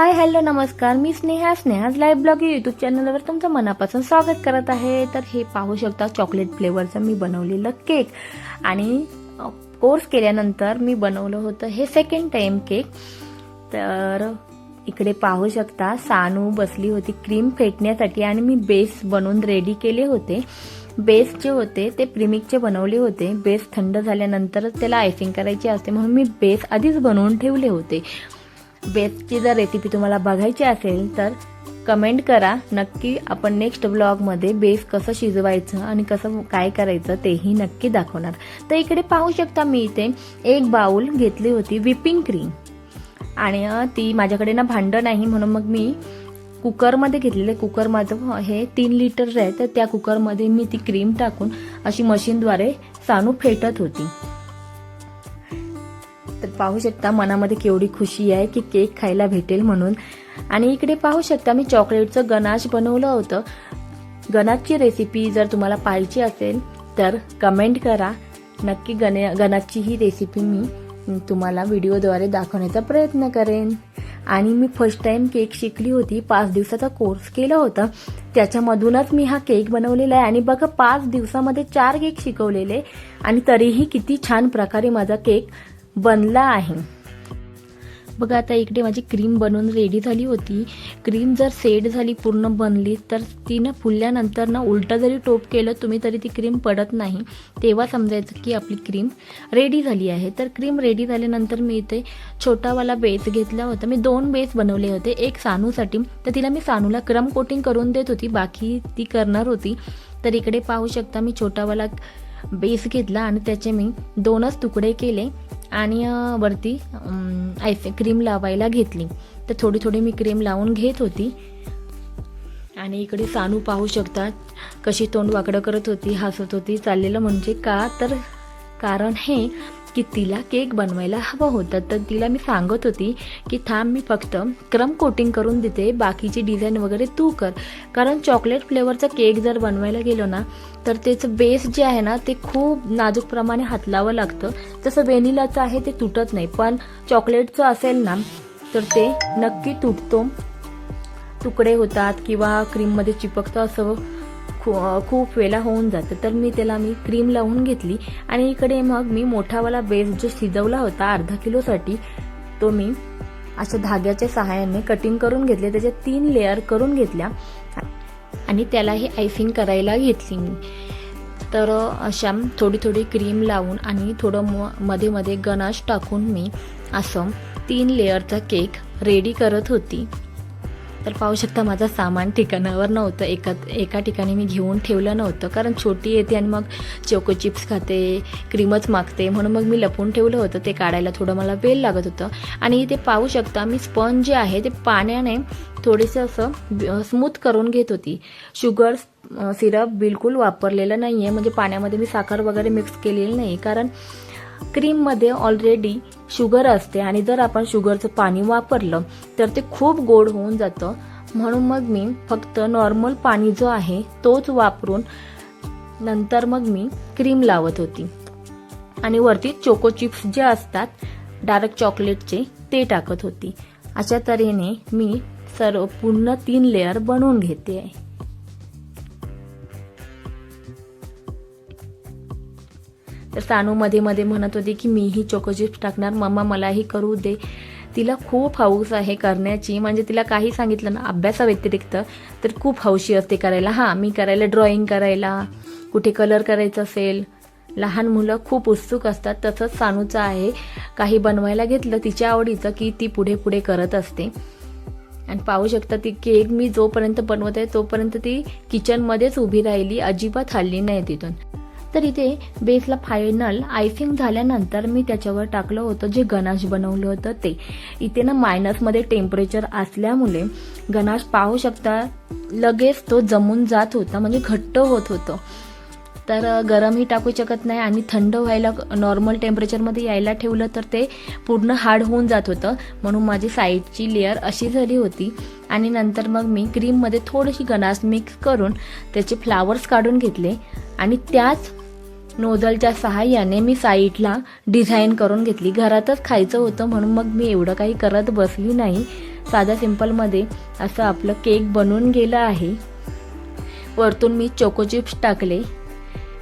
हाय hello नमस्कार. मी Sneha. Sneha's live blog YouTube चॅनलवर तुमचं मनापासून स्वागत करत आहे. तर हे पाहू शकता चॉकलेट फ्लेवरचं मी बनवलेलं केक आणि कोर्स केल्यानंतर मी बनवलं होतं हे सेकंड टाइम केक तर इकडे पाहू शकता सानू बसली होती क्रीम फेटण्यासाठी आणि मी बेस बनवून रेडी केले होते. बेस जे होते ते प्रिमिकचे बनवले होते. बेस थंड झाल्यानंतरच त्याला आयसिंग करायची असते म्हणून मी बेस आधीच बनवून ठेवले होते. बेसची जर रेसिपी तुम्हाला बघायची असेल तर कमेंट करा. नक्की आपण नेक्स्ट ब्लॉगमध्ये बेस कसं शिजवायचं आणि कसं काय करायचं तेही नक्की दाखवणार. तर इकडे पाहू शकता मी इथे एक बाऊल घेतली होती विपिंग क्रीम आणि ती माझ्याकडे ना भांडं नाही म्हणून मग मी कुकरमध्ये घेतलेले कुकर माझं हे तीन लिटर आहे तर त्या कुकरमध्ये मी ती क्रीम टाकून अशी मशीनद्वारे सानू फेटत होती. तर पाहू शकता मनामध्ये केवढी खुशी आहे की केक खायला भेटेल म्हणून. आणि इकडे पाहू शकता मी चॉकलेटचं गनाश बनवलं होतं. गनाशची रेसिपी जर तुम्हाला पाहायची असेल तर कमेंट करा. नक्की गणे गणाची ही रेसिपी मी तुम्हाला व्हिडिओद्वारे दाखवण्याचा प्रयत्न करेन. आणि मी फर्स्ट टाईम केक शिकली होती. पाच दिवसाचा कोर्स केला होता. त्याच्यामधूनच मी हा केक बनवलेला आहे. आणि बघा पाच दिवसामध्ये चार केक शिकवलेले. आणि तरीही किती छान प्रकारे माझा केक बनला आहे. बघा आता इकडे माझी क्रीम बनवून रेडी झाली होती. क्रीम जर सेट झाली पूर्ण बनली तर ती ना फुलल्यानंतर ना उलटं जरी टोप केलं तुम्ही तरी ती क्रीम पडत नाही. तेव्हा समजायचं की आपली क्रीम रेडी झाली आहे. तर क्रीम रेडी झाल्यानंतर मी इथे छोटावाला बेस घेतला होता. मी दोन बेस बनवले होते. एक सानूसाठी. तर तिला मी सानूला क्रम कोटिंग करून देत होती. बाकी ती करणार होती. तर इकडे पाहू शकता मी छोटावाला बेस घेतला आणि त्याचे मी दोनच तुकडे केले. आणि वरती आयफे क्रीम लावायला घेतली. तर थोडी थोडी मी क्रीम लावून घेत होती. आणि इकडे सानू पाहू शकता कशी तोंड वाकडं करत होती हसत होती चाललेलं म्हणजे का? तर कारण हे की तिला केक बनवायला हवं होतं. तर तिला मी सांगत होती की थांब मी फक्त क्रम कोटिंग करून देते. बाकीची डिझाईन वगैरे तू कर. कारण चॉकलेट फ्लेवरचा केक जर बनवायला गेलो ना तर त्याचं बेस जे आहे ना ते खूप नाजूकप्रमाणे हातलावं लागतं. जसं व्हेनिलाचं आहे ते तुटत नाही. पण चॉकलेटचं असेल ना तर ते नक्की तुटतो. तुकडे होतात किंवा क्रीममध्ये चिपकतं असं खू खूप वेळा होऊन जाते. तर मी त्याला मी क्रीम लावून घेतली आणि इकडे मग मी मोठावाला बेस जो शिजवला होता अर्धा किलोसाठी तो मी अशा धाग्याच्या सहाय्याने कटिंग करून घेतले. त्याच्या तीन लेअर करून घेतल्या आणि त्यालाही आयसिंग करायला घेतली मी. तर अशा थोडी थोडी क्रीम लावून आणि थोडं म मध्ये मध्ये गनाश टाकून मी असं तीन लेअरचा केक रेडी करत होती. तर पाहू शकता माझं सामान ठिकाणावर नव्हतं. एका एका ठिकाणी मी घेऊन ठेवलं नव्हतं कारण छोटी येते आणि मग चोको चिप्स खाते क्रीमच मागते. म्हणून मग मी लपून ठेवलं होतं. ते काढायला थोडं मला वेळ लागत होतं. आणि ते पाहू शकता मी स्पंज जे आहे ते पाण्याने थोडेसे असं स्मूथ करून घेत होती. शुगर सिरप बिलकुल वापरलेलं नाही आहे म्हणजे पाण्यामध्ये मी साखर वगैरे मिक्स केलेली नाही. कारण क्रीममध्ये ऑलरेडी शुगर असते आणि जर आपण शुगरचं पाणी वापरलं तर ते खूप गोड होऊन जातं. म्हणून मग मी फक्त नॉर्मल पाणी जो आहे तोच वापरून नंतर मग मी क्रीम लावत होती. आणि वरती चोको चिप्स जे असतात डार्क चॉकलेटचे ते टाकत होती. अशा तऱ्हेने मी सर्व पूर्ण तीन लेअर बनवून घेते आहे. तर सानू मध्ये मध्ये म्हणत होती की मीही चोकोचिप्स टाकणार. मम्मा मलाही करू दे. तिला खूप हौस आहे करण्याची. म्हणजे तिला काही सांगितलं ना अभ्यासाव्यतिरिक्त तर खूप हौशी असते करायला. हां मी करायला ड्रॉइंग करायला कुठे कलर करायचं असेल. लहान मुलं खूप उत्सुक असतात. तसंच सानूचं आहे. काही बनवायला घेतलं तिच्या आवडीचं की ती पुढे पुढे करत असते. आणि पाहू शकता ती केक मी जोपर्यंत बनवत आहे तोपर्यंत ती किचनमध्येच उभी राहिली. अजिबात हल्ली नाही तिथून. तर इथे बेसला फायनल आयसिंग झाल्यानंतर मी त्याच्यावर टाकलं होतं जे गनाश बनवलं होतं ते. इथे ना मायनसमध्ये टेम्परेचर असल्यामुळे गनाश पाहू शकता लगेच तो जमून जात होता म्हणजे घट्ट होत होतं. तर गरमही टाकू शकत नाही आणि थंड व्हायला नॉर्मल टेम्परेचरमध्ये यायला ठेवलं तर ते पूर्ण हार्ड होऊन जात होतं. म्हणून माझी साईडची लेअर अशी झाली होती. आणि नंतर मग मी क्रीममध्ये थोडीशी गनास मिक्स करून त्याचे फ्लावर्स काढून घेतले. आणि त्याच नोझलच्या सहाय्याने मी साईडला डिझाईन करून घेतली. घरातच खायचं होतं म्हणून मग मी एवढं काही करत बसली नाही. साध्या सिम्पलमध्ये असं आपलं केक बनून गेलं आहे. वरतून मी चोको चिप्स टाकले.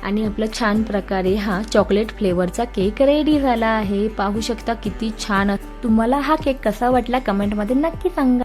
आणि आपला छान प्रकारे हा चॉकलेट फ्लेवरचा केक रेडी झाला आहे. पाहू शकता किती छान. तुम्हाला हा केक कसा वाटला? कमेंटमध्ये नक्की सांगा.